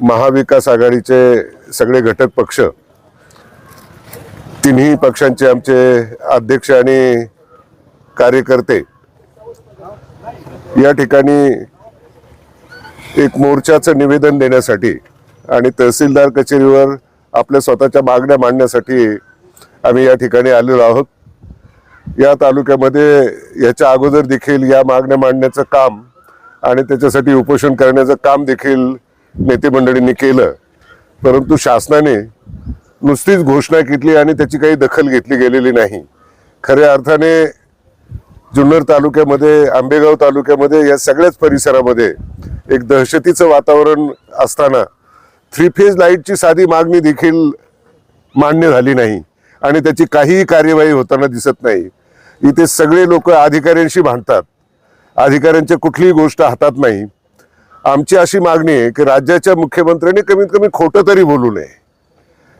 महाविकास आघाडीचे सगळे घटक पक्ष तिन्ही पक्षांचे आमचे अध्यक्ष आणि कार्यकर्ते या ठिकाणी एक मोर्चाचं निवेदन देण्यासाठी आणि तहसीलदार कचेरीवर आपल्या स्वतःच्या मागण्या मांडण्यासाठी आम्ही या ठिकाणी आलेलो आहोत. या तालुक्यामध्ये याच्या अगोदर देखील या मागण्या मांडण्याचं काम आणि त्याच्यासाठी उपोषण करण्याचं काम देखील नेते मंडळींनी केलं. परंतु शासनाने नुसतीच घोषणा केली आणि त्याची काही दखल घेतली गेलेली नाही. खऱ्या अर्थाने जुन्नर तालुक्यामध्ये आंबेगाव तालुक्यामध्ये या सगळ्याच परिसरामध्ये एक दहशतीचं वातावरण असताना थ्री फेज लाईटची साधी मागणी देखील मान्य झाली नाही आणि त्याची काहीही कार्यवाही होताना दिसत नाही. इथे सगळे लोक अधिकाऱ्यांशी भांडतात. अधिकाऱ्यांच्या कुठलीही गोष्ट हातात नाही. आमची अशी मागणी आहे की राज्याच्या मुख्यमंत्र्यांनी कमीत कमी खोटं तरी बोलू नये.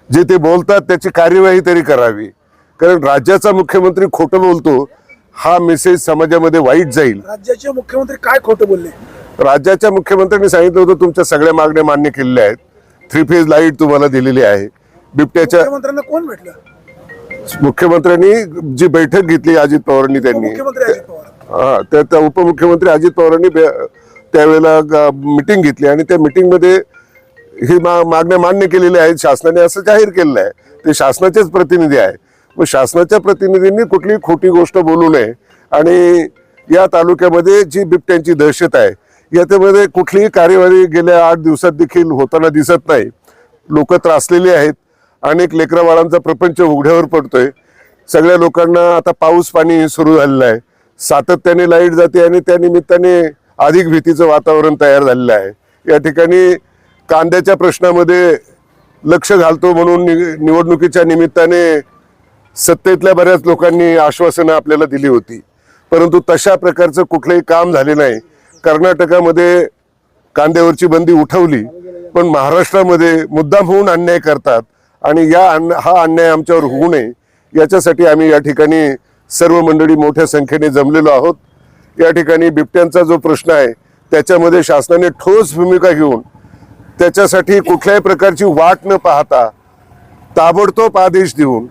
जे ते बोलतात त्याची कार्यवाही तरी करावी. कारण राज्याचा मुख्यमंत्री खोटं बोलतो हा मेसेज समाजामध्ये वाईट जाईल. राज्याचे मुख्यमंत्री काय खोटं बोलले? राज्याच्या मुख्यमंत्र्यांनी सांगितलं होतं तुमच्या सगळ्या मागण्या मान्य केलेल्या आहेत. थ्री फेज लाइट तुम्हाला दिलेली आहे. बिबट्याच्या मुख्यमंत्र्यांना कोण भेटलं? मुख्यमंत्र्यांनी जी बैठक घेतली अजित पवारांनी त्यांनी. हा त्या उपमुख्यमंत्री अजित पवारांनी त्यावेळेला मिटिंग घेतली आणि त्या मिटिंगमध्ये ही मा मागण्या मान्य केलेल्या आहेत शासनाने असं जाहीर केलेलं आहे. ते शासनाचेच प्रतिनिधी आहे मग शासनाच्या प्रतिनिधींनी कुठलीही खोटी गोष्ट बोलू नये आणि या तालुक्यामध्ये जी बिबट्यांची दहशत आहे याच्यामध्ये कुठलीही कार्यवाही गेल्या आठ दिवसात देखील होताना दिसत नाही. लोक त्रासलेली आहेत. अनेक लेकराबाळांचा प्रपंच उघड्यावर पडतोय. सगळ्या लोकांना आता पाऊस पाणी सुरू झालेलं आहे. सातत्याने लाइट जाते आणि त्या निमित्ताने अधिक भीतीचं वातावरण तयार झालेलं आहे. या ठिकाणी कांद्याच्या प्रश्नामध्ये लक्ष घालतो म्हणून नि- निवडणुकीच्या निमित्ताने सत्तेतल्या बऱ्याच लोकांनी आश्वासनं आपल्याला दिली होती. परंतु तशा प्रकारचं कुठलंही काम झाले नाही. कर्नाटकामध्ये कांद्यावरची बंदी उठवली पण महाराष्ट्रामध्ये मुद्दाम होऊन अन्याय करतात आणि या अन्य हा अन्याय आमच्यावर होऊ नये याच्यासाठी आम्ही या ठिकाणी सर्व मंडळी मोठ्या संख्येने जमलेलो आहोत. या ठिकाणी बिबट्यांचा जो प्रश्न आहे त्याच्यामध्ये शासनाने ठोस भूमिका घेऊन त्याच्यासाठी कुठल्याही प्रकारची वाट न पाहता ताबडतोब आदेश देऊन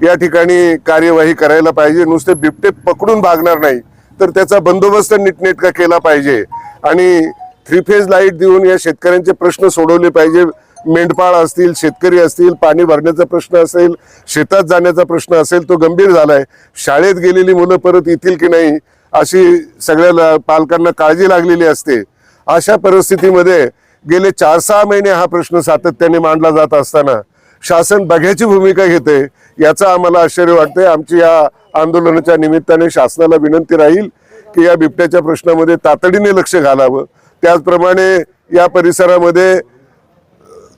या ठिकाणी कार्यवाही करायला पाहिजे. नुसते बिबटे पकडून भागणार नाही तर त्याचा बंदोबस्त नीटनेटका केला पाहिजे. आणि थ्री फेज लाइट देऊन या शेतकऱ्यांचे प्रश्न सोडवले पाहिजे. मेंढपाळ असतील शेतकरी असतील पाणी भरण्याचा प्रश्न असेल शेतात जाण्याचा प्रश्न असेल तो गंभीर झालाय. शाळेत गेलेली मुलं परत येतील की नाही अशी सगळ्या पालकांना काळजी लागलेली असते. अशा परिस्थितीमध्ये गेले चार सहा महिने हा प्रश्न सातत्याने मांडला जात असताना शासन बघ्याची भूमिका घेते याचं आम्हाला आश्चर्य वाटते आमची या आंदोलनाच्या निमित्ताने शासनाला विनंती राहील की या बिबट्याच्या प्रश्नामध्ये तातडीने लक्ष घालावं. त्याचप्रमाणे या परिसरामध्ये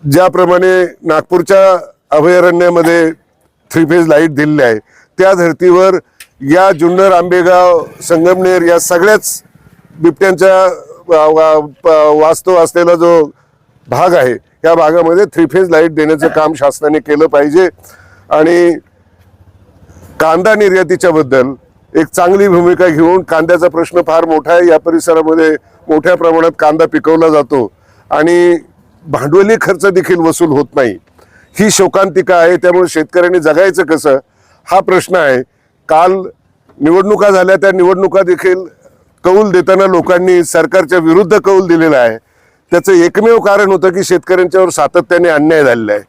ज्याप्रमाणे नागपूरच्या अभयारण्यामध्ये थ्री फेज लाइट दिलेली आहे त्या धर्तीवर या जुन्नर आंबेगाव संगमनेर या सगळ्याच बिबट्यांच्या वा- वास्तव असलेला जो भाग आहे या भागामध्ये थ्री फेज लाइट देण्याचं काम शासनाने केलं पाहिजे. आणि कांदा निर्यातीच्या बद्दल एक चांगली भूमिका घेऊन कांद्याचा प्रश्न फार मोठा आहे. या परिसरामध्ये मोठ्या प्रमाणात कांदा पिकवला जातो आणि भांडवली खर्च देखील वसूल होत नाही. ही शोकांतिका आहे त्यामुळे शेतकऱ्यांनी जगायचं कसं? हा प्रश्न आहे. काल निवडणुका झाल्या त्या निवडणुका देखील कौल देताना लोकांनी सरकारच्या विरुद्ध कौल दिलेला आहे. त्याचं एकमेव कारण होतं की शेतकऱ्यांच्यावर सातत्याने अन्याय झालेला आहे.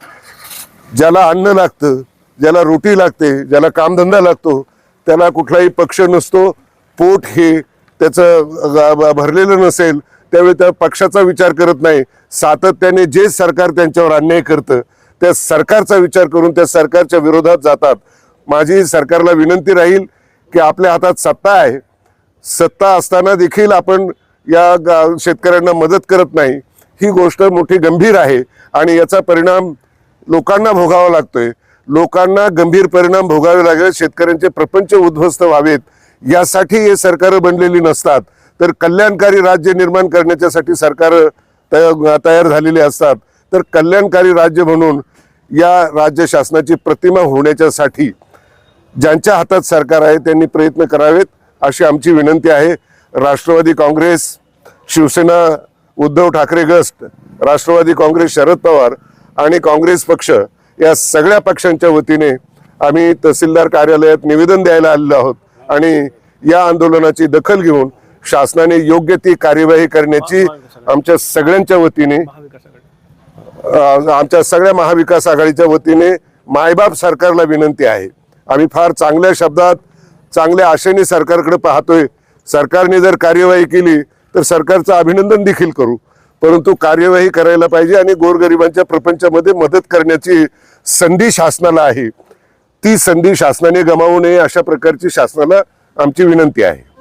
ज्याला अन्न लागतं ज्याला रोटी लागते ज्याला कामधंदा लागतो त्याला कुठलाही पक्ष नसतो पोट हे त्याचं भरलेलं नसेल त्यावेळी त्या पक्षाचा विचार करत नाही. सातत्याने जे सरकार त्यांच्यावर अन्याय करतं त्या सरकारचा विचार करून त्या सरकारच्या विरोधात जातात. माझी सरकारला विनंती राहील की आपल्या हातात सत्ता आहे. सत्ता असताना देखील आपण या गा- शेतकऱ्यांना मदत करत नाही. ही गोष्ट मोठी गंभीर आहे आणि याचा परिणाम लोकांना भोगावा लागतोय. लोकांना गंभीर परिणाम भोगावे लागेल. शेतकऱ्यांचे प्रपंच उद्ध्वस्त व्हावेत. यासाठी हे सरकार बनलेली नसतात. तर कल्याणकारी राज्य निर्माण करण्याच्यासाठी सरकार तयार झालेली असतात. तर कल्याणकारी राज्य म्हणून या राज्य शासनाची प्रतिमा होण्याच्यासाठी ज्यांच्या हातात सरकार आहे त्यांनी प्रयत्न करावेत अशी आमची विनंती आहे. राष्ट्रवादी काँग्रेस शिवसेना उद्धव ठाकरे गस्ट राष्ट्रवादी काँग्रेस शरद पवार आणि काँग्रेस पक्ष या सगळ्या पक्षांच्या वतीने आम्ही तहसीलदार कार्यालयात निवेदन द्यायला आलेलो आहोत आणि या आंदोलनाची दखल घेऊन शासनाने योग्य ती कार्यवाही करण्याची आमच्या सगळ्यांच्या वतीने आमच्या सगळ्या महाविकास आघाडीच्या वतीने मायबाप सरकारला विनंती आहे. आम्ही फार चांगल्या शब्दात चांगल्या आशेने सरकारकडे पाहतोय. सरकारने जर कार्यवाही केली तर सरकारचं अभिनंदन देखील करू. परंतु कार्यवाही करायला पाहिजे आणि गोरगरिबांच्या प्रपंचामध्ये मदत करण्याची संधी शासनाला आहे. ती संधी शासनाने गमावू नये अशा प्रकारची शासनाला आमची विनंती आहे.